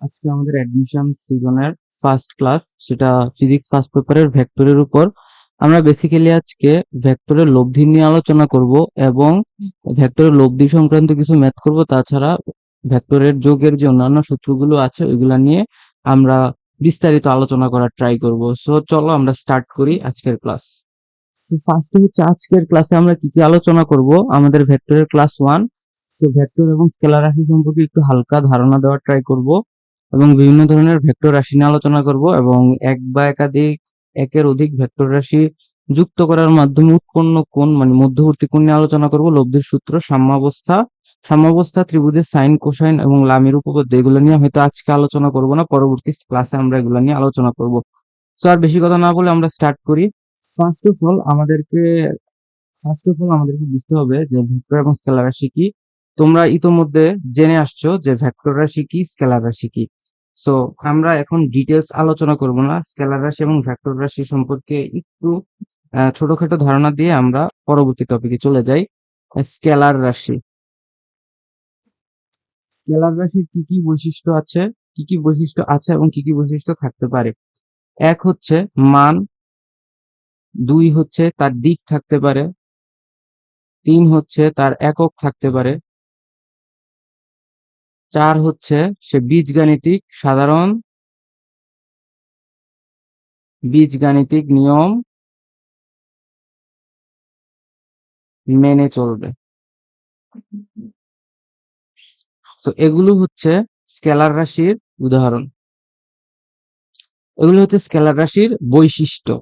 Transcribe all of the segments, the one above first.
আজকে আমাদের অ্যাডমিশন সিজনের ফার্স্ট ক্লাস সেটা ফিজিক্স ফার্স্ট পেপারের ভেক্টরের উপর। আমরা বেসিক্যালি আজকে ভেক্টরের লব্ধি নিয়ে আলোচনা করব এবং ভেক্টরের লব্ধি সংক্রান্ত কিছু ম্যাথ করব তাছাড়া ভেক্টরের যোগের যে অন্যান্য সূত্রগুলো আছে ওইগুলা নিয়ে আমরা বিস্তারিত আলোচনা করার ট্রাই করব। সো চলো আমরা স্টার্ট করি আজকের ক্লাস ফার্স্টে হচ্ছে আজকের ক্লাসে আমরা কি কি আলোচনা করব? আমাদের ভেক্টরের ক্লাস ওয়ান তো ভেক্টর এবং স্কেলার রাশি সম্পর্কে একটু হালকা ধারণা দেওয়ার ট্রাই করব। এবং বিভিন্ন ধরনের ভেক্টর রাশি নিয়ে আলোচনা করব এবং এক বা একাধিক, একের অধিক ভেক্টর রাশি যুক্ত করার মাধ্যমে উৎপন্ন কোণ মানে মধ্যবর্তী কোণ নিয়ে আলোচনা করব। লব্ধির সূত্র, সাম্যাবস্থা সাম্যাবস্থা, ত্রিভুজের সাইন, কোসাইন এবং লামির উপপাদ্য, এগুলো নিয়ে হয়তো আজকে আলোচনা করব না, পরবর্তী ক্লাসে আমরা এগুলো নিয়ে আলোচনা করব। তো আর বেশি কথা না বলে আমরা স্টার্ট করি। ফার্স্ট অফ অল আমাদেরকে ফার্স্ট অফ অল আমাদেরকে বুঝতে হবে যে ভেক্টর এবং স্কেলার রাশি কি। তোমরা ইতোমধ্যে জেনে আসছো যে ভেক্টর রাশি কি, স্কেলার রাশি কি। সো আমরা এখন ডিটেলস আলোচনা করব না স্কেলার রাশি এবং ভেক্টর রাশি সম্পর্কে একটু ছোটখাটো ধারণা দিয়ে আমরা পরবর্তী টপিকে চলে যাই স্কেলার রাশি। স্কেলার রাশির কি কি বৈশিষ্ট্য আছে, কি কি বৈশিষ্ট্য আছে এবং কি কি বৈশিষ্ট্য থাকতে পারে? এক হচ্ছে মান, দুই হচ্ছে তার দিক থাকতে পারে, তিন হচ্ছে তার একক থাকতে পারে চার হচ্ছে সে বীজগাণিতিক সাধারণ বীজগাণিতিক নিয়ম মেনে চলবে। তো এগুলো হচ্ছে স্কেলার রাশির উদাহরণ। এগুলো হচ্ছে স্কেলার রাশির বৈশিষ্ট্য।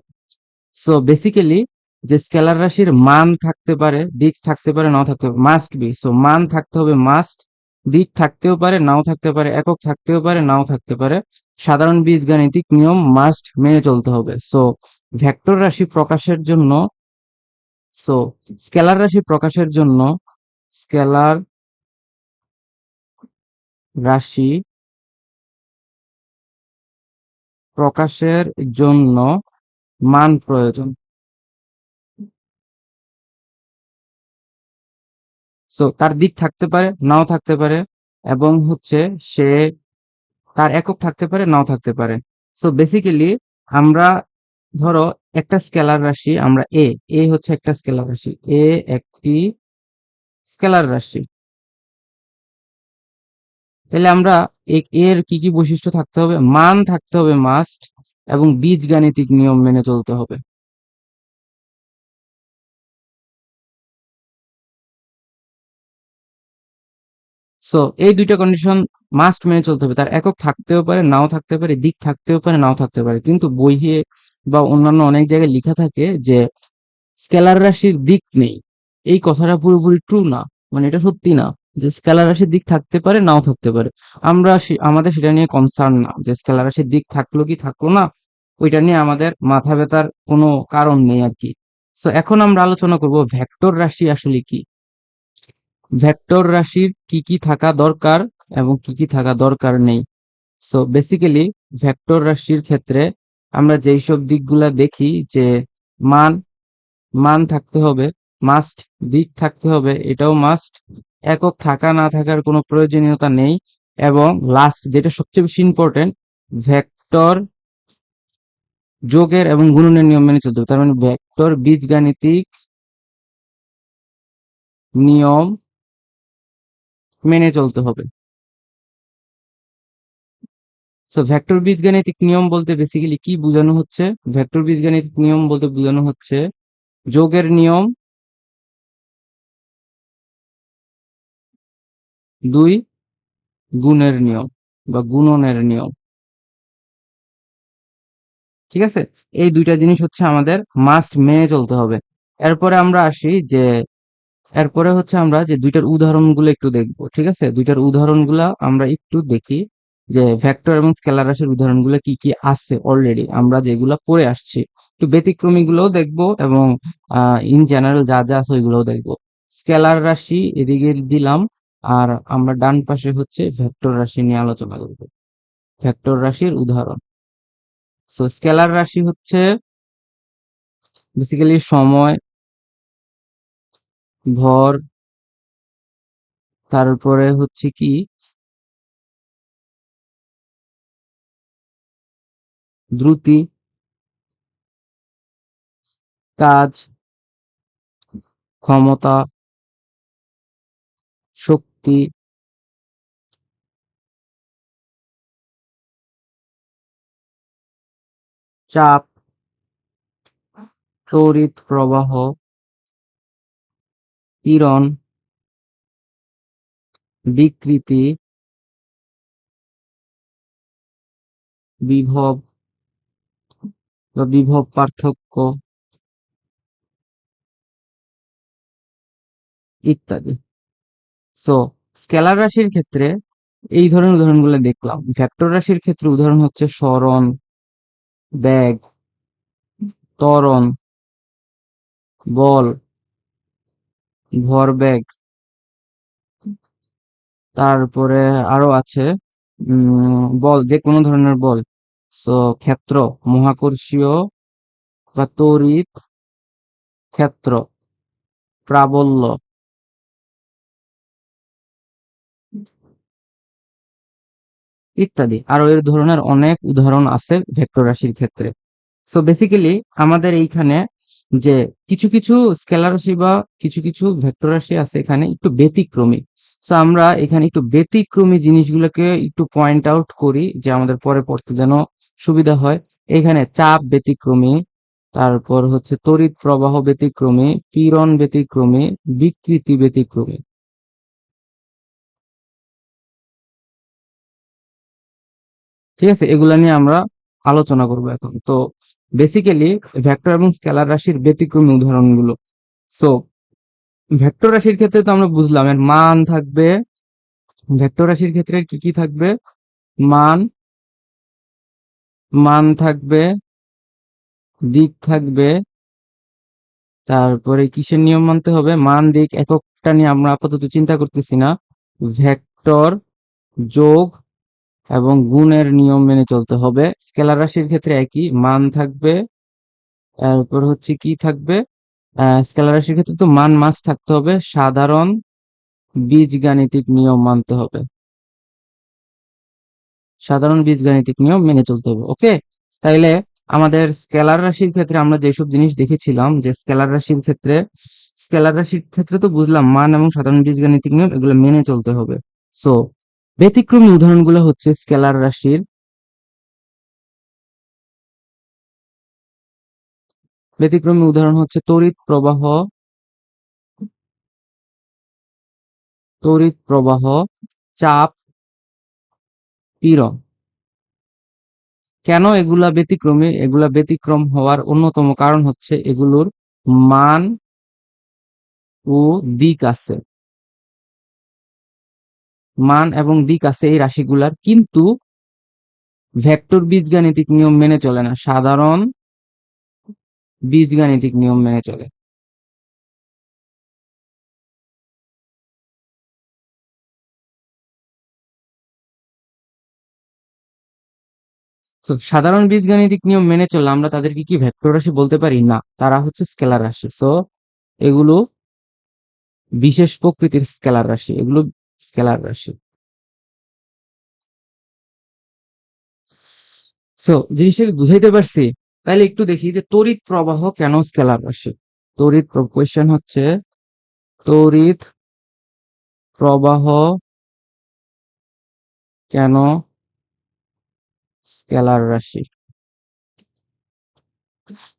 সো বেসিক্যালি যে স্কেলার রাশির মান থাকতে পারে, দিক থাকতে পারে, নাও থাকতে পারে মাস্ট বি সো মান থাকতে হবে মাস্ট দিক থাকতেও পারে, নাও থাকতে পারে, একক থাকতেও পারে, নাও থাকতে পারে। সাধারণ বীজগাণিতিক নিয়ম মাস্ট মেনে চলতে হবে। সো ভেক্টর রাশি প্রকাশের জন্য সো স্কেলার রাশি প্রকাশের জন্য স্কেলার রাশি প্রকাশের জন্য মান প্রয়োজন। সো তার দিক থাকতে পারে, নাও থাকতে পারে, এবং হচ্ছে সে তার একক থাকতে পারে, নাও থাকতে পারে। সো বেসিক্যালি আমরা ধরো একটা স্কেলার রাশি, আমরা এ এ হচ্ছে একটা স্কেলার রাশি এ একটি স্কেলার রাশি। তাহলে আমরা এর কি কি বৈশিষ্ট্য থাকতে হবে? মান থাকতে হবে মাস্ট এবং বীজগাণিতিক নিয়ম মেনে চলতে হবে। সো এই দুইটা কন্ডিশন মাস্ট মেনে চলতে হবে। তার একক থাকতেও পারে, নাও থাকতে পারে, দিক থাকতেও পারে, নাও থাকতে পারে। কিন্তু বইয়ে বা অন্যান্য অনেক জায়গায় লেখা থাকে যে, স্কেলার রাশির দিক নেই। এই কথাটা পুরোপুরি ট্রু না। মানে এটা সত্যি না যে, স্কেলার রাশির দিক থাকতে পারে, নাও থাকতে পারে। আমরা আমাদের সেটা নিয়ে কনসার্ন না যে, স্কেলার রাশির দিক থাকল কি থাকল না। ওইটা নিয়ে আমাদের মাথা ব্যথার কোনো কারণ নেই আর কি। সো এখন আমরা আলোচনা করব ভেক্টর রাশি আসলে কি। ভেক্টর রাশির কি কি থাকা দরকার এবং কি কি থাকা দরকার নেই। সো বেসিক্যালি ভেক্টর রাশির ক্ষেত্রে আমরা যেই সব দিকগুলা দেখি যে মান মান থাকতে হবে মাস্ট দিক থাকতে হবে, এটাও মাস্ট একক থাকা না থাকার কোনো প্রয়োজনীয়তা নেই এবং লাস্ট যেটা সবচেয়ে বেশি ইম্পর্টেন্ট ভেক্টর যোগের এবং গুণনের নিয়ম মেনে চলতে হবে। তার মানে ভেক্টর বীজগাণিতিক নিয়ম মেনে চলতে হবে। সো ভেক্টর বীজগাণিতিক নিয়ম বলতে বেসিক্যালি কি বোঝানো হচ্ছে? ভেক্টর বীজগাণিতিক নিয়ম বলতে বোঝানো হচ্ছে যোগের নিয়ম দুই গুণের নিয়ম বা গুণনের নিয়ম। ঠিক আছে? এই দুইটা জিনিস হচ্ছে আমাদের মাস্ট মেনে চলতে হবে। এরপরে আমরা আসি যে এরপরে হচ্ছে আমরা যে দুইটার উদাহরণগুলো একটু দেখব, ঠিক আছে? দুইটার উদাহরণগুলো আমরা একটু দেখি যে ভেক্টর এবং স্কেলার রাশির উদাহরণগুলো কি কি আছে অলরেডি আমরা যেগুলো পড়ে আসছি। একটু ব্যতিক্রমী গুলোও দেখব এবং ইন জেনারেল যা যা আছে ওইগুলোও দেখব। স্কেলার রাশি এদিকে দিলাম, আর আমরা ডান পাশে হচ্ছে ভেক্টর রাশি নিয়ে আলোচনা করব। ভেক্টর রাশির উদাহরণ। সো স্কেলার রাশি হচ্ছে বেসিক্যালি সময় ভর। তারপরে হচ্ছে কি? দ্রুতি। কাজ। ক্ষমতা। শক্তি। চাপ। তড়িৎ প্রবাহ। পীড়ন বিকৃতি বিভব বা বিভব পার্থক্য ইত্যাদি। সো স্কেলার রাশির ক্ষেত্রে এই ধরনের উদাহরণগুলো দেখলাম। ভেক্টর রাশির ক্ষেত্রে উদাহরণ হচ্ছে সরণ ব্যাগ ত্বরণ, বল ভরবেগ তারপরে আরও আছে বল, যে কোনো ধরনের বল। সো ক্ষেত্র, মহাকর্ষীয় বা তড়িৎ ক্ষেত্র, প্রাবল্য। ইত্যাদি। আরও এর ধরনের অনেক উদাহরণ আছে ভেক্টর রাশির ক্ষেত্রে। সো বেসিক্যালি আমাদের এইখানে যে কিছু কিছু স্কেলার রাশি বা কিছু কিছু ভেক্টর রাশি আছে এখানে একটু ব্যতিক্রমী। সো আমরা এখানে একটু ব্যতিক্রমী জিনিসগুলোকে একটু পয়েন্ট আউট করি যে আমাদের পরে পড়তে যেন সুবিধা হয়। এখানে চাপ ব্যতিক্রমী, তারপর হচ্ছে তড়িৎ প্রবাহ ব্যতিক্রমী, পীড়ন ব্যতিক্রমী, বিকৃতি ব্যতিক্রমী। ঠিক আছে? এগুলা নিয়ে আমরা আলোচনা করব এখন। তো বেসিক্যালি ভেক্টর এবং স্কেলার রাশির ব্যতিক্রমী উদাহরণগুলো। সো ভেক্টর রাশির ক্ষেত্রে তো আমরা বুঝলাম এর মান থাকবে ভেক্টর রাশির ক্ষেত্রে কি কি থাকবে? মান মান থাকবে, দিক থাকবে, তারপরে কিসের নিয়ম মানতে হবে? মান, দিক এককটা নিয়ে আমরা আপাতত চিন্তা করতেছি না। ভেক্টর যোগ এবং গুণের নিয়ম মেনে চলতে হবে। স্কেলার রাশির ক্ষেত্রে একই, মান থাকবে তারপর হচ্ছে কি থাকবে? স্কেলার রাশির ক্ষেত্রে তো মান মাস থাকতে হবে, সাধারণ বীজগাণিতিক নিয়ম মানতে হবে। সাধারণ বীজগাণিতিক নিয়ম মেনে চলতে হবে, ওকে? তাইলে আমাদের স্কেলার রাশির ক্ষেত্রে আমরা যেসব জিনিস দেখেছিলাম, যে স্কেলার রাশির ক্ষেত্রে, স্কেলার রাশির ক্ষেত্রে তো বুঝলাম মান এবং সাধারণ বীজগাণিতিক নিয়ম এগুলো মেনে চলতে হবে। সো ব্যতিক্রমী উদাহরণগুলো হচ্ছে স্কেলার রাশির ব্যতিক্রমী উদাহরণ হচ্ছে তড়িৎ প্রবাহ তড়িৎ প্রবাহ, চাপ, পীড়ন। কেন এগুলা ব্যতিক্রমী? এগুলা ব্যতিক্রম হওয়ার অন্যতম কারণ হচ্ছে এগুলোর মান ও দিক আছে। মান এবং দিক আছে এই রাশিগুলার, কিন্তু ভেক্টর বীজগাণিতিক নিয়ম মেনে চলে না, সাধারণ বীজগাণিতিক নিয়ম মেনে চলে। তো সাধারণ বীজগাণিতিক নিয়ম মেনে চললে আমরা তাদেরকে কি ভেক্টর রাশি বলতে পারি? না, তারা হচ্ছে স্কেলার রাশি। সো এগুলো বিশেষ প্রকৃতির স্কেলার রাশি, এগুলো স্কেলার রাশি। সো জিনিসটাকে বুঝাইতে পারছি তাহলে একটু দেখি যে তড়িৎ প্রবাহ কেন স্কেলার রাশি? তড়িৎ কোয়েশ্চেন হচ্ছে, তড়িৎ প্রবাহ কেন স্কেলার রাশি?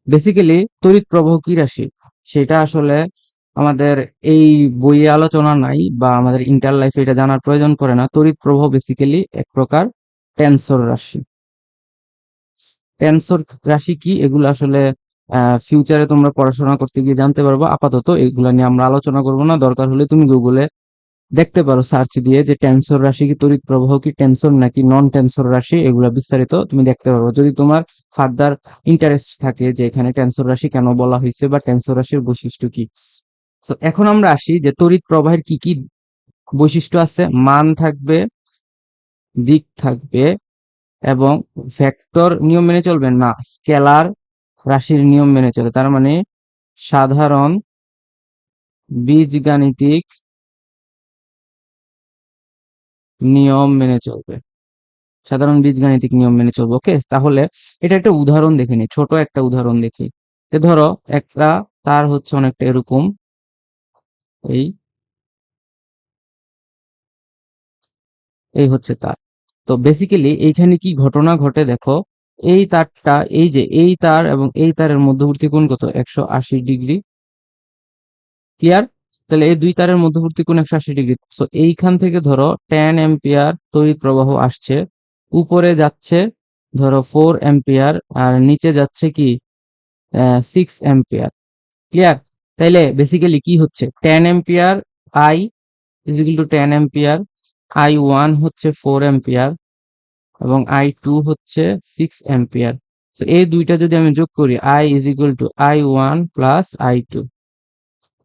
বেসিক্যালি তড়িৎ প্রবাহ কি রাশি? সেটা আসলে আমাদের এই বইয়ে আলোচনা নাই বা আমাদের ইন্টার লাইফে এটা জানার প্রয়োজন পড়ে না। তড়িৎ প্রবাহ বেসিক্যালি এক প্রকার টেনসর রাশি। টেনসর রাশি কি? এগুলো আসলে ফিউচারে তোমরা পড়াশোনা করতে গিয়ে জানতে পারব। আপাতত এগুলা নিয়ে আমরা আলোচনা করব না। দরকার হলে তুমি গুগলে দেখতে পারো সার্চ দিয়ে যে টেনসর রাশি কি, তড়িৎ প্রবাহ কি টেনসর নাকি নন টেনসর রাশি, এগুলা বিস্তারিত তুমি দেখতে পারব যদি তোমার ফার্দার ইন্টারেস্ট থাকে যে এখানে টেনসর রাশি কেন বলা হয়েছে বা টেনসর রাশির বৈশিষ্ট্য কি। তো এখন আমরা আসি যে তড়িৎ প্রবাহের কি কি বৈশিষ্ট্য আছে। মান থাকবে, দিক থাকবে এবং ভেক্টর নিয়ম মেনে চলবে না, স্কেলার রাশির নিয়ম মেনে চলে। তার মানে সাধারণ বীজগাণিতিক নিয়ম মেনে চলবে। সাধারণ বীজগাণিতিক নিয়ম মেনে চলবো, ওকে? তাহলে এটা একটা উদাহরণ দেখে নি, ছোট একটা উদাহরণ দেখি। ধরো একটা তার হচ্ছে অনেকটা এরকম এই এই হচ্ছে তার। তো বেসিক্যালি এইখানে কি ঘটনা ঘটে দেখো, এই তারটা, এই যে এই তার এবং এই তারের মধ্যবর্তী কোণ কত? একশো আশি ডিগ্রি। ক্লিয়ার তাহলে এই দুই তারের মধ্যবর্তী কোণ একশো আশি ডিগ্রি। সো এইখান থেকে ধরো টেন এম্পিয়ার তড়িৎ প্রবাহ আসছে, উপরে যাচ্ছে ধরো ফোর এম্পিয়ার আর নিচে যাচ্ছে কি? সিক্স এম্পিয়ার ক্লিয়ার তাইলে বেসিক্যালি কি হচ্ছে? Ten ampere I is equal to ten ampere I one হচ্ছে ফোর এম্পিয়ার এবং আই টু হচ্ছে সিক্স এম্পিয়ার তো এই দুইটা যদি আমি যোগ করি I is equal to I one plus I two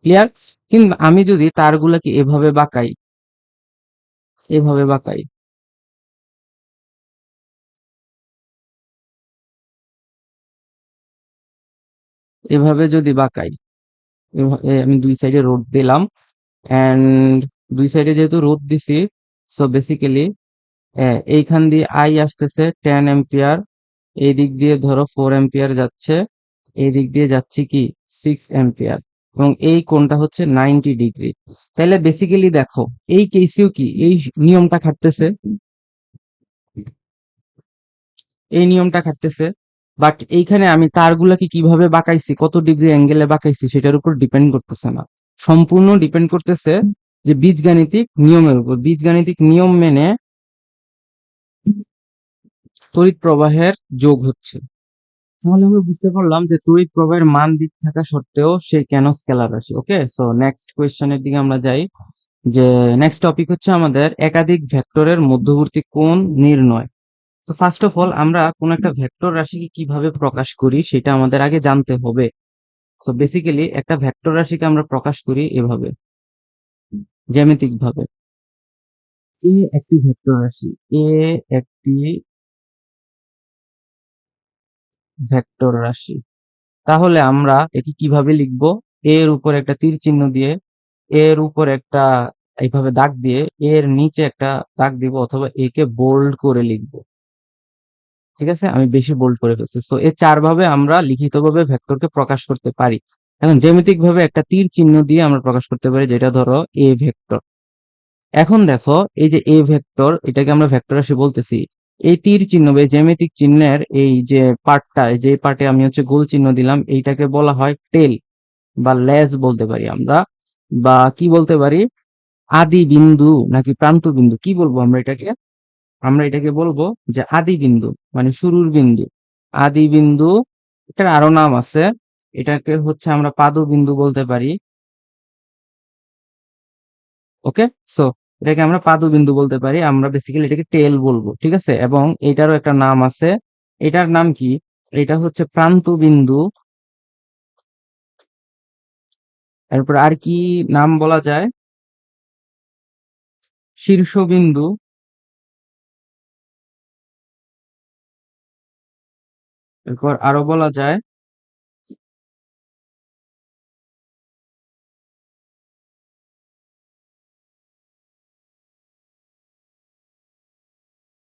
clear কিন্তু আমি যদি তারগুলাকে এভাবে বাঁকাই এভাবে বাঁকাই, এভাবে যদি বাঁকাই আমি দুই সাইডে রোড দিলাম অ্যান্ড দুই সাইডে যেহেতু রোড দিছি সো বেসিক্যালি এইখান দিয়ে আই আসতেছে টেন এম্পিয়ার এই দিক দিয়ে ধরো ফোর এম্পিয়ার যাচ্ছে, এই দিক দিয়ে যাচ্ছে কি? সিক্স এম্পিয়ার এবং এই কোণটা হচ্ছে নাইনটি ডিগ্রি তাহলে বেসিক্যালি দেখো, এই কেসিও কি? এই নিয়মটা খাটতেছে। এই নিয়মটা খাটতেছে। বাট এইখানে আমি তারগুলাকে কীভাবে বাঁকাইছি, কত ডিগ্রি অ্যাঙ্গেলে বাঁকাইছি সেটার উপর ডিপেন্ড করতেছে না। সম্পূর্ণ ডিপেন্ড করতেছে যে বীজগাণিতিক নিয়মের উপর। বীজগাণিতিক নিয়ম মেনে তড়িৎ প্রবাহের যোগ হচ্ছে। তাহলে আমরা বুঝতে পারলাম যে তড়িৎ প্রবাহের মান দিক থাকা সত্ত্বেও সে কেন স্কেলার রাশি ওকে সো নেক্সট কোয়েশ্চেনের দিকে আমরা যাই যে নেক্সট টপিক হচ্ছে আমাদের একাধিক ভেক্টরের মধ্যবর্তী কোণ নির্ণয়। তো ফার্স্ট অফ অল আমরা কোন একটা ভেক্টর রাশিকে কীভাবে প্রকাশ করি সেটা আমাদের আগে জানতে হবে। সো বেসিক্যালি একটা ভেক্টর রাশিকে আমরা প্রকাশ করি এভাবে জ্যামিতিক ভাবে এ একটি ভেক্টর রাশি এ একটি ভেক্টর রাশি। তাহলে আমরা একে কীভাবে লিখব? এর উপর একটা তীর চিহ্ন দিয়ে এর উপর একটা এইভাবে দাগ দিয়ে এর নিচে একটা দাগ দিব অথবা একে বোল্ড করে লিখব। ঠিক আছে? আমি বেশি বোল্ড করে ফেলছি। সো এই চার ভাবে আমরা লিখিতভাবে ভেক্টরকে প্রকাশ করতে পারি। এখন জ্যামিতিক ভাবে একটা তীর চিহ্ন দিয়ে আমরা প্রকাশ করতে পারি, যেটা ধরো এ ভেক্টর এখন দেখো, এই যে এ ভেক্টর এটাকে আমরা ভেক্টর রাশি বলতেছি। এই তীর চিহ্ন বা জ্যামিতিক চিহ্নের এই যে পার্টটা যে পার্টে আমি হচ্ছে গোল চিহ্ন দিলাম, এইটাকে বলা হয় টেল বা লেজ বলতে পারি আমরা। বা কি বলতে পারি? আদি বিন্দু নাকি প্রান্ত বিন্দু, কি বলব আমরা এটাকে? আমরা এটাকে বলব যে আদি বিন্দু মানে শুরুর বিন্দু। আদি বিন্দু, এটার আরও নাম আছে। এটাকে হচ্ছে আমরা পাদ বিন্দু বলতে পারি। ওকে? সো এটাকে আমরা পাদ বিন্দু বলতে পারি। আমরা বেসিক্যালি এটাকে টেল বলব, ঠিক আছে? এবং এটারও একটা নাম আছে। এটার নাম কি? এটা হচ্ছে প্রান্ত বিন্দু। এরপর আর কি নাম বলা যায়? শীর্ষবিন্দু এরপর আরও বলা যায়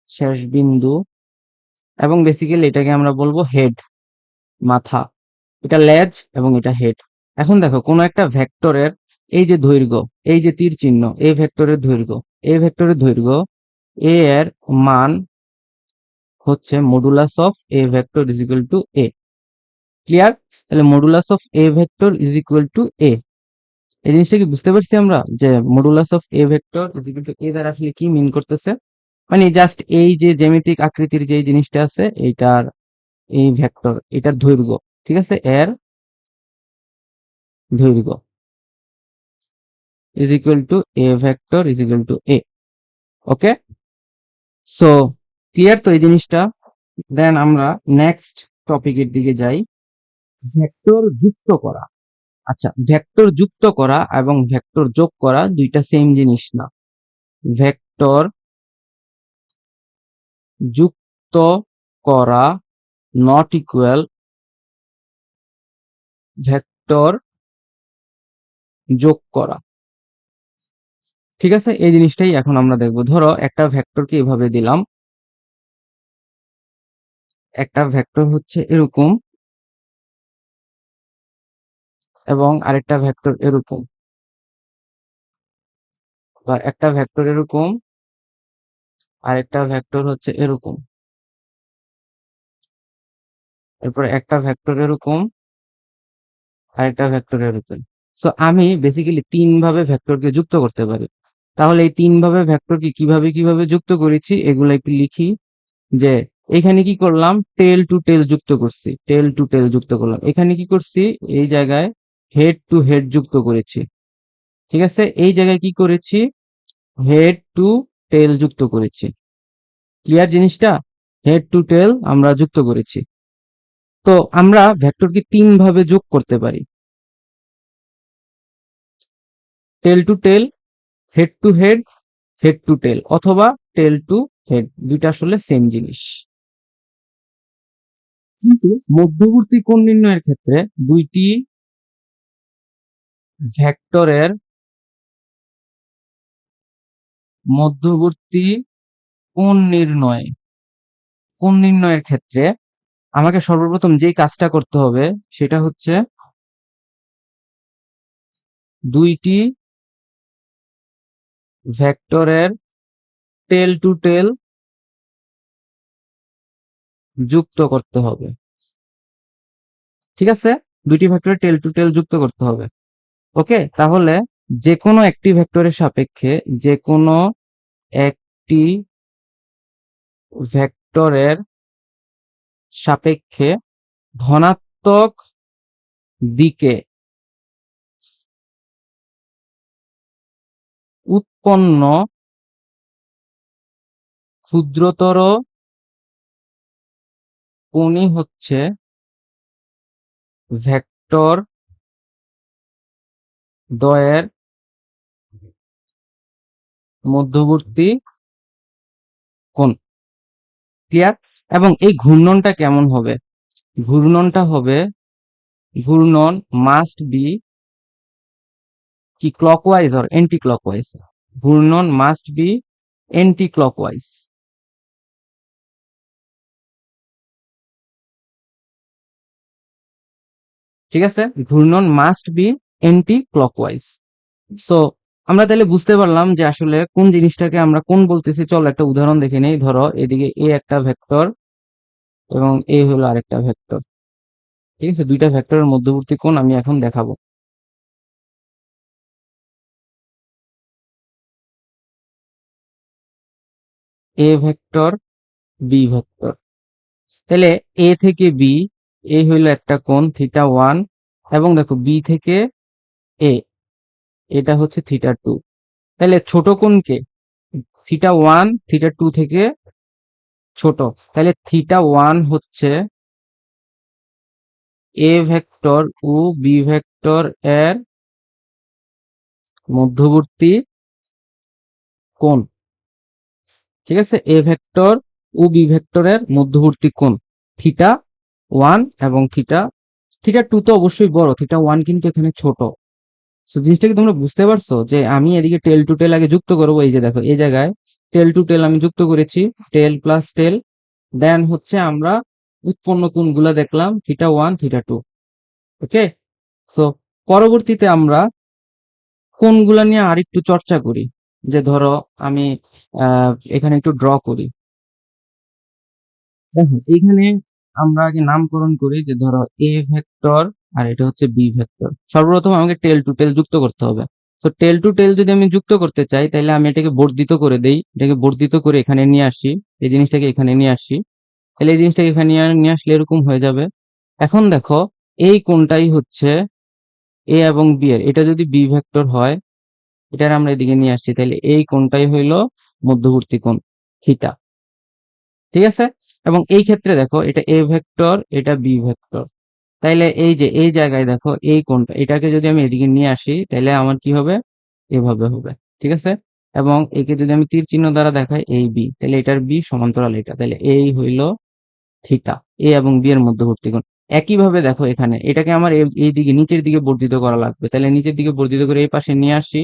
শেষ বিন্দু এবং বেসিক্যালি এটাকে আমরা বলব হেড মাথা। এটা লেজ এবং এটা হেড এখন দেখো, কোন একটা ভেক্টরের এই যে দৈর্ঘ্য, এই যে তীর চিহ্ন এই ভেক্টরের দৈর্ঘ্য, এই ভেক্টরের দৈর্ঘ্য এ এর মান হচ্ছে modulus of A vector is equal to A clear তাহলে modulus of A vector is equal to A এই জিনিসটা কি বুঝতে পারছি আমরা? যে modulus of A vector is equal to A দ্বারা আসলে কি মিন করতেছে? মানে জাস্ট এই যে জ্যামিতিক আকৃতির যে জিনিসটা আছে, এইটার এই ভেক্টর এটার দৈর্ঘ্য, ঠিক আছে? এর দৈর্ঘ্য। is equal to a vector is equal to a okay so clear তো এই জিনিসটা? দেন আমরা নেক্সট টপিকের দিকে যাই। ভেক্টর যুক্ত করা। আচ্ছা ভেক্টর যুক্ত করা এবং ভেক্টর যোগ করা দুইটা সেম জিনিস না। ভেক্টর যুক্ত করা নট ইকুয়াল ভেক্টর যোগ করা। ঠিক আছে? এই জিনিসটাই এখন আমরা দেখব। ধরো একটা ভেক্টরকে এভাবে দিলাম। একটা ভেক্টর হচ্ছে এরকম এবং আরেকটা ভেক্টর এরকম। বা একটা ভেক্টর এরকম, আরেকটা ভেক্টর হচ্ছে এরকম। এরপর একটা ভেক্টর এরকম, আরেকটা ভেক্টর এরকম। সো আমি বেসিক্যালি তিন ভাবে ভেক্টরকে যুক্ত করতে পারি। তাহলে এই তিন ভাবে ভেক্টরকে কীভাবে কীভাবে যুক্ত করেছি, এগুলো একটু লিখি যে এখানে কি করলাম? টেল টু টেল যুক্ত করছি। টেল টু টেল যুক্ত করলাম। এখানে কি করছি? এই জায়গায় হেড টু হেড যুক্ত করেছি। ঠিক আছে? এই জায়গায় কি করেছি? হেড টু টেল যুক্ত করেছি। ক্লিয়ার জিনিসটা? হেড টু টেল আমরা যুক্ত করেছি। তো আমরা ভেক্টরকে তিন ভাবে যোগ করতে পারি। Tail to tail head to head head to tail অথবা টেল টু হেড দুইটা আসলে সেম জিনিস। কিন্তু মধ্যবর্তী কোণ নির্ণয়ের ক্ষেত্রে দুইটি ভেক্টরের মধ্যবর্তী কোণ নির্ণয়, কোণ নির্ণয়ের ক্ষেত্রে আমাকে সর্বপ্রথম যেই কাজটা করতে হবে সেটা হচ্ছে দুইটি ভেক্টরের টেল টু টেল যুক্ত করতে হবে। ঠিক আছে? দুইটি ভেক্টরের টেল টু টেল যুক্ত করতে হবে। ওকে? তাহলে যে কোনো একটি ভেক্টরের সাপেক্ষে যে কোনো একটি ভেক্টরের সাপেক্ষে ধনাত্মক দিকে উৎপন্ন ক্ষুদ্রতর কোণই হচ্ছে ভেক্টর দ্বয়ের মধ্যবর্তী কোণ। ক্লিয়ার? এবং এই ঘূর্ণনটা কেমন হবে? ঘূর্ণনটা হবে, ঘূর্ণন মাস্ট বি কি ক্লকওয়াইজ অর এন্টি ক্লকওয়াইজ ঘূর্ণন মাস্ট বি এন্টি ক্লকওয়াইজ ঠিক আছে? ঘূর্ণন must be anti clockwise so আমরা তাহলে বুঝতে পারলাম যে আসলে কোন জিনিসটাকে আমরা কোন বলতেছি, চল একটা উদাহরণ দেখে নেই, ধরো এদিকে এ একটা ভেক্টর এবং এ হলো আরেকটা ভেক্টর ঠিক আছে? দুইটা ভেক্টরের মধ্যবর্তী কোণ আমি এখন দেখাবো। এ ভেক্টর বি ভেক্টর তাহলে এ থেকে বি এ হইল একটা কোণ থিটা ওয়ান এবং দেখো বি থেকে এ এটা হচ্ছে থিটা টু তাহলে ছোট কোণকে থিটা ওয়ান থিটা টু থেকে ছোট। তাহলে থিটা ওয়ান হচ্ছে এ ভেক্টর ও বি ভেক্টর এর মধ্যবর্তী কোণ। ঠিক আছে? এ ভেক্টর ও বি ভেক্টরের মধ্যবর্তী কোণ। থিটা ওয়ান এবং থিটা। থিটা টু তো অবশ্যই বড়, থিটা ওয়ান কিন্তু এখানে ছোট। সো জিনিসটা কি তোমরা বুঝতে পারছ? যে আমি এদিকে টেল টু টেল আগে যুক্ত করব, এই যে দেখো, এই জায়গায় টেল টু টেল আমি যুক্ত করেছি, টেল প্লাস টেল। দেন হচ্ছে আমরা উৎপন্ন কোণগুলো দেখলাম, theta one, theta two. Okay? So পরবর্তীতে আমরা কোণগুলা নিয়ে আরেকটু চর্চা করি। যে ধরো, আমি এখানে একটু ড্র করি। দেখো, এখানে আমরা আগে নামকরণ করি যে ধরো এ ভেক্টর আর এটা হচ্ছে বি ভেক্টর সর্বপ্রথম আমাকে টেল টু টেল যুক্ত করতে হবে। তো টেল টু টেল যদি আমি যুক্ত করতে চাই তাহলে আমি এটাকে বর্ধিত করে দেই। এটাকে বর্ধিত করে এখানে নিয়ে আসি। এই জিনিসটাকে এখানে নিয়ে আসি। তাহলে এই জিনিসটাকে এখানে নিয়ে- আসলে এরকম হয়ে যাবে। এখন দেখো, এই কোনটাই হচ্ছে এ এবং বি এর। এটা যদি বি ভেক্টর হয়, এটার আমরা এদিকে নিয়ে আসছি। তাহলে এই কোনটাই হইল মধ্যবর্তী কোণ থিটা ঠিক আছে? এবং এই ক্ষেত্রে দেখো, এটা এ ভেক্টর এটা বি ভেক্টর তাইলে এই যে, এই জায়গায় দেখো, এই কোনটা এটাকে যদি আমি এদিকে নিয়ে আসি তাহলে আমার কি হবে? এভাবে হবে, ঠিক আছে? এবং একে যদি আমি তীর চিহ্ন দ্বারা দেখাই, এই বি তাহলে এটার বি সমান্তরাল এটা তাহলে এই হইল থিটা এ এবং বি এর মধ্যবর্তী কোণ। একইভাবে দেখো এখানে, এটাকে আমার এই- দিকে, নিচের দিকে বর্ধিত করা লাগবে তাহলে নিচের দিকে বর্ধিত করে এই পাশে নিয়ে আসি,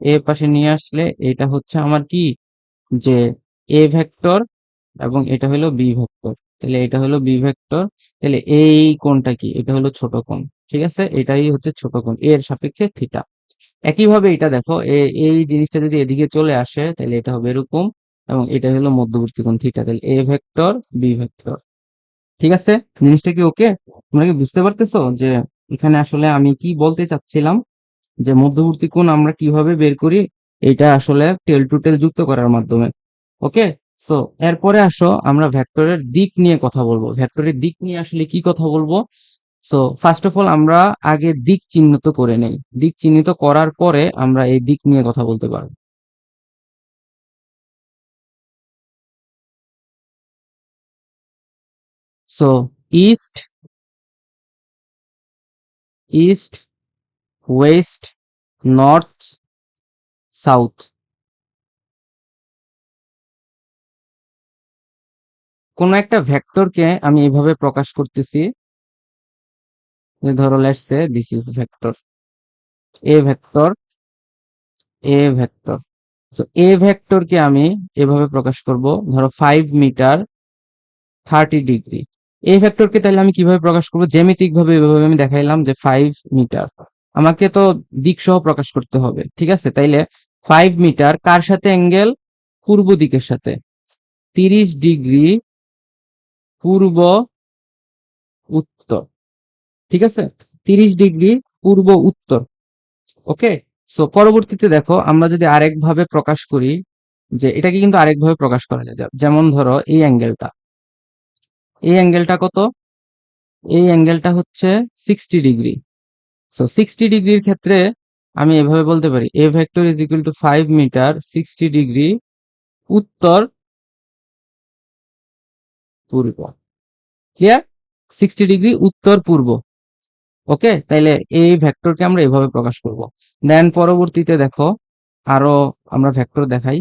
এ পাশে নিয়ে আসলে এটা হচ্ছে আমার কি? যে এ ভেক্টর এবং এটা হলো বি ভেক্টর। তাহলে এটা হলো বি ভেক্টর, তাহলে এই কোণটা কি? এটা হলো ছোট কোণ, ঠিক আছে? এটাই হচ্ছে ছোট কোণ, এর সাপেক্ষে থিটা একইভাবে এটা দেখো এই জিনিসটা যদি এদিকে চলে আসে, তাহলে এটা হবে এরকম, এবং এটা হলো মধ্যবর্তী কোণ থিটা তাহলে এ ভেক্টর বি ভেক্টর। ঠিক আছে? জিনিসটা কি ওকে তোমরা কি বুঝতে পারতেছো যে এখানে আসলে আমি কি বলতে চাচ্ছিলাম? যে মধ্যবর্তী কোণ আমরা কীভাবে বের করি? এটা আসলে টেল টু টেল যুক্ত করার মাধ্যমে ওকে সো এরপরে আসো, আমরা ভেক্টরের দিক নিয়ে কথা বলব। ভেক্টরের দিক নিয়ে আসলে কি কথা বলব? সো ফার্স্ট অফ অল আমরা আগে দিক চিহ্নিত করে নেই। দিক চিহ্নিত করার পরে আমরা এই দিক নিয়ে কথা বলতে পারব। So east east west north south কোন একটা ভেক্টরকে আমি এভাবে প্রকাশ করতেছি, যে ধরো let's say this is vector A vector A vector so A ভেক্টরকে আমি এভাবে প্রকাশ করব, ধরো ফাইভ মিটার থার্টি ডিগ্রি এই ভেক্টরকে তাহলে আমি কীভাবে প্রকাশ করব? জ্যামিতিক ভাবে এভাবে আমি দেখাইলাম যে ফাইভ মিটার আমাকে তো দিক সহ প্রকাশ করতে হবে, ঠিক আছে? তাইলে ফাইভ মিটার কার সাথে অ্যাঙ্গেল পূর্ব দিকের সাথে। তিরিশ ডিগ্রি পূর্ব উত্তর। ঠিক আছে? তিরিশ ডিগ্রি পূর্ব উত্তর। ওকে? সো পরবর্তীতে দেখো, আমরা যদি আরেক ভাবে প্রকাশ করি, যে এটাকে কিন্তু আরেক ভাবে প্রকাশ করা যায়। যেমন ধরো, এই অ্যাঙ্গেলটা। এই অ্যাঙ্গেলটা কত? এই অ্যাঙ্গেলটা হচ্ছে সিক্সটি ডিগ্রি। সো সিক্সটি ডিগ্রির ক্ষেত্রে আমি এভাবে বলতে পারি A vector is equal to five metre sixty degree উত্তর পূর্ব। ক্লিয়ার সিক্সটি ডিগ্রি উত্তর পূর্ব। ওকে তাইলে এই ভেক্টরকে আমরা এভাবে প্রকাশ করব। দেন পরবর্তীতে দেখো, আরও আমরা ভেক্টর দেখাই।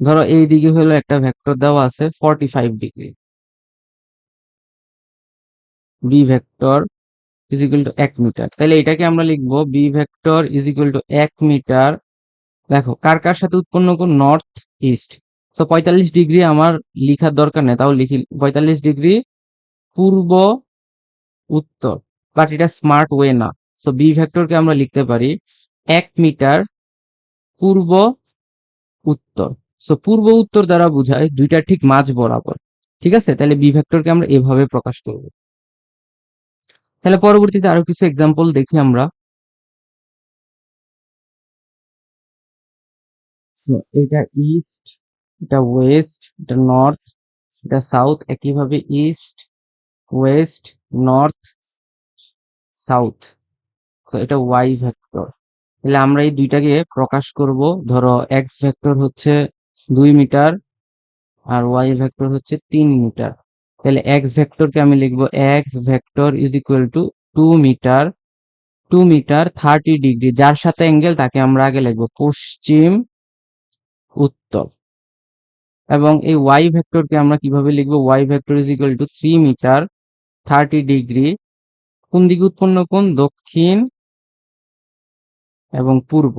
ধরো এই দিকে হলো একটা ভেক্টর দেওয়া আছে forty five degree B vector is to এক মিটার তাহলে এটাকে আমরা লিখব বি ভেক্টর ইজ টু এক মিটার দেখো, কার কার সাথে উৎপন্ন কোণ নর্থ ইস্ট তো পঁয়তাল্লিশ ডিগ্রি আমার লিখার দরকার নেই, তাও লিখি, পঁয়তাল্লিশ ডিগ্রি পূর্ব উত্তর। বাট এটা স্মার্ট ওয়ে না। সো বি ভেক্টরকে আমরা লিখতে পারি এক মিটার পূর্ব উত্তর। সো পূর্ব উত্তর দ্বারা বোঝায় দুইটা ঠিক মাঝ বরাবর। ঠিক আছে? তাহলে বি ভেক্টরকে আমরা এভাবে প্রকাশ করব। তাহলে পরবর্তীতে আরও কিছু এক্সাম্পল দেখি আমরা। তো এটা ইস্ট এটা ওয়েস্ট এটা নর্থ এটা সাউথ একইভাবে ইস্ট ওয়েস্ট নর্থ সাউথ তো এটা ওয়াই ভেক্টর তাহলে আমরা এই দুইটাকে প্রকাশ করব। ধরো এক্স ভেক্টর হচ্ছে দুই মিটার আর ওয়াই ভেক্টর হচ্ছে তিন মিটার। তাহলে এক্স ভেক্টরকে আমি লিখব X vector is equal to two metre two metre thirty degree যার সাথে অ্যাঙ্গেল তাকে আমরা আগে লিখব, পশ্চিম উত্তর। এবং এই ওয়াই ভেক্টরকে আমরা কীভাবে লিখব? Y vector is equal to three metre thirty degree কোন দিকে উৎপন্ন? কোন? দক্ষিণ এবং পূর্ব।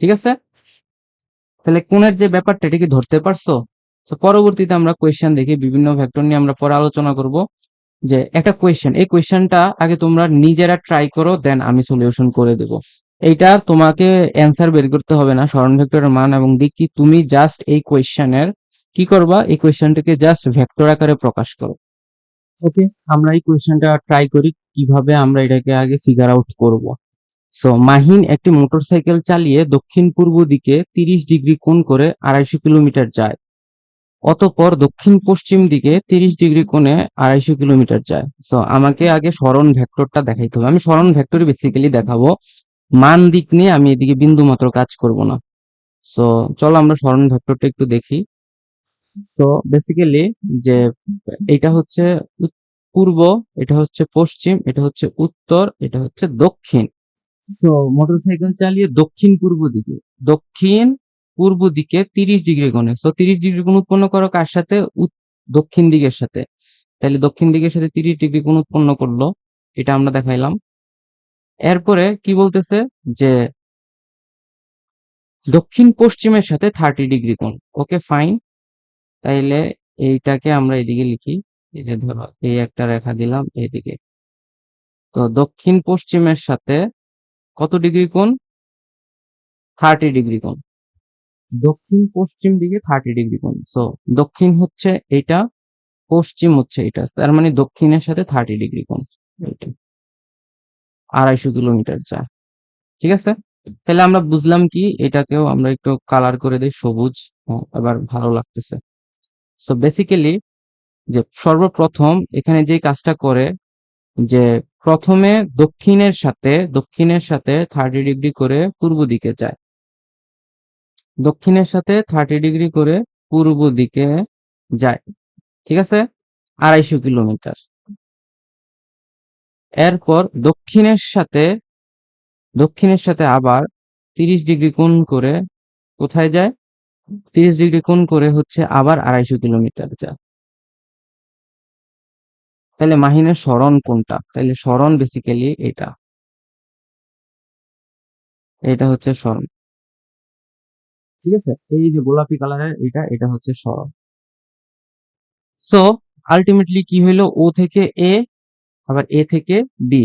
ঠিক আছে? তাহলে কোণের যে ব্যাপারটা, এটা কি ধরতে পারছ? তো পরবর্তীতে আমরা কোয়েশ্চেন দেখি বিভিন্ন ভেক্টর নিয়ে আমরা পরে আলোচনা করব যে একটা কোয়েশ্চেন এই কোয়েশ্চেনটা আগে তোমরা নিজেরা ট্রাই করো দেন আমি সলিউশন করে দেব। এইটা তোমাকে অ্যান্সার বের করতে হবে না। স্মরণ ভেক্টরের মান এবং দিক কি? তুমি জাস্ট এই কোয়েশ্চেনের কি করবা? এই কোয়েশ্চেনটাকে জাস্ট ভেক্টর আকারে প্রকাশ করো। ওকে আমরা এই কোয়েশ্চেনটা ট্রাই করি কীভাবে আমরা এটাকে আগে ফিগার আউট করব। সো মাহিন একটি মোটরসাইকেল চালিয়ে দক্ষিণ পূর্ব দিকে তিরিশ ডিগ্রি কোণ করে আড়াইশো কিলোমিটার যায়। অতঃপর দক্ষিণ পশ্চিম দিকে তিরিশ ডিগ্রি কোণে আড়াইশো কিলোমিটার যায়। সো আমাকে আগে স্মরণ ভেক্টরটা দেখাইতে হবে। আমি স্মরণ ভেক্টরই বেসিক্যালি দেখাবো। মান দিক নিয়ে আমি এদিকে বিন্দু মাত্র কাজ করব না। সো চলো আমরা স্মরণ ভেক্টরটা একটু দেখি। তো বেসিক্যালি যে এটা হচ্ছে পূর্ব, এটা হচ্ছে পশ্চিম, এটা হচ্ছে উত্তর, এটা হচ্ছে দক্ষিণ। তো মোটরসাইকেল চালিয়ে দক্ষিণ পূর্ব দিকে। দক্ষিণ পূর্ব দিকে তিরিশ ডিগ্রি কোণে। তো তিরিশ ডিগ্রি কোণ উৎপন্ন করো কার সাথে? দক্ষিণ দিকের সাথে। তাহলে দক্ষিণ দিকের সাথে তিরিশ ডিগ্রি কোণ উৎপন্ন করল। এটা আমরা দেখাইলাম। এরপরে কি বলতেছে? যে দক্ষিণ পশ্চিমের সাথে থার্টি ডিগ্রি কোণ। ওকে ফাইন তাইলে এইটাকে আমরা এদিকে লিখি। যে ধরো, এই একটা রেখা দিলাম এইদিকে। তো দক্ষিণ পশ্চিমের সাথে কত ডিগ্রি কোণ? থার্টি ডিগ্রি কোণ। দক্ষিণ পশ্চিম দিকে থার্টি ডিগ্রি কোণ। সো দক্ষিণ হচ্ছে এটা পশ্চিম হচ্ছে এটা তার মানে দক্ষিণের সাথে থার্টি ডিগ্রি কোণ। এইটা। আড়াইশো কিলোমিটার যায় ঠিক আছে? তাহলে আমরা বুঝলাম কি, এটাকেও আমরা একটু কালার করে দিই, সবুজ। এবার ভালো লাগতেছে। সো বেসিক্যালি যে সর্বপ্রথম এখানে যে কাজটা করে, যে প্রথমে দক্ষিণের সাথে দক্ষিণের সাথে থার্টি ডিগ্রি করে পূর্ব দিকে যায়। দক্ষিণের সাথে থার্টি ডিগ্রি করে পূর্ব দিকে যায়। ঠিক আছে? আড়াইশো কিলোমিটার। এরপর দক্ষিণের সাথে দক্ষিণের সাথে আবার তিরিশ ডিগ্রি কোণ করে কোথায় যায়? তিরিশ ডিগ্রি কোণ করে হচ্ছে আবার আড়াইশো কিলোমিটার যায়। তাহলে মাহিনের স্মরণ কোনটা? তাহলে স্মরণ বেসিক্যালি এটা। এটা হচ্ছে স্মরণ। ঠিক আছে? এই যে গোলাপি কালারের এটা এটা হচ্ছে স্মরণ। সো আলটিমেটলি কি হইল? ও থেকে এ আবার এ থেকে বি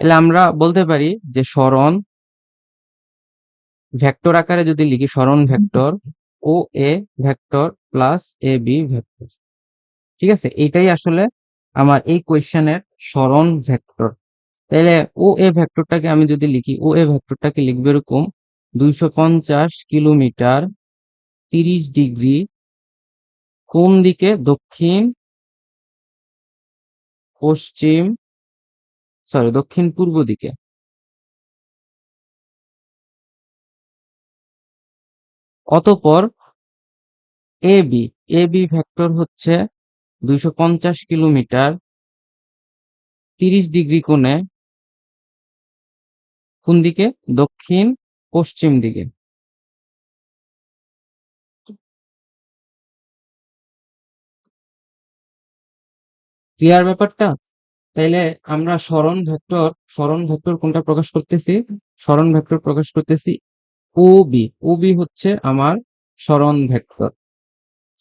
তাহলে আমরা বলতে পারি যে স্মরণ ভেক্টর আকারে যদি লিখি, স্মরণ vector O A vector plus A B vector. ঠিক আছে? এটাই আসলে আমার এই কোয়েশ্চেনের স্মরণ ভেক্টর। তাহলে ও এ ভেক্টরটাকে আমি যদি লিখি ও এ ভেক্টরটাকে লিখবে এরকম দুইশো পঞ্চাশ কিলোমিটার তিরিশ ডিগ্রি কোন দিকে? দক্ষিণ, পশ্চিম সরি দক্ষিণ পূর্ব দিকে। অতপর এ বি ভেক্টর হচ্ছে দুইশো পঞ্চাশ কিলোমিটার তিরিশ ডিগ্রি কোণে। কোন দিকে? দক্ষিণ, পশ্চিম দিকে। ক্লিয়ার ব্যাপারটা? তাইলে আমরা স্মরণ ভেক্টর স্মরণ ভেক্টর কোনটা প্রকাশ করতেছি? স্মরণ ভেক্টর প্রকাশ করতেছি ও বি ও বি হচ্ছে আমার স্মরণ ভেক্টর।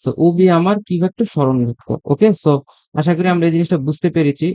সো ও বি আমার কি ভেক্টর? স্মরণ ভেক্টর। ওকে সো আশা করি আমরা এই জিনিসটা বুঝতে পেরেছি।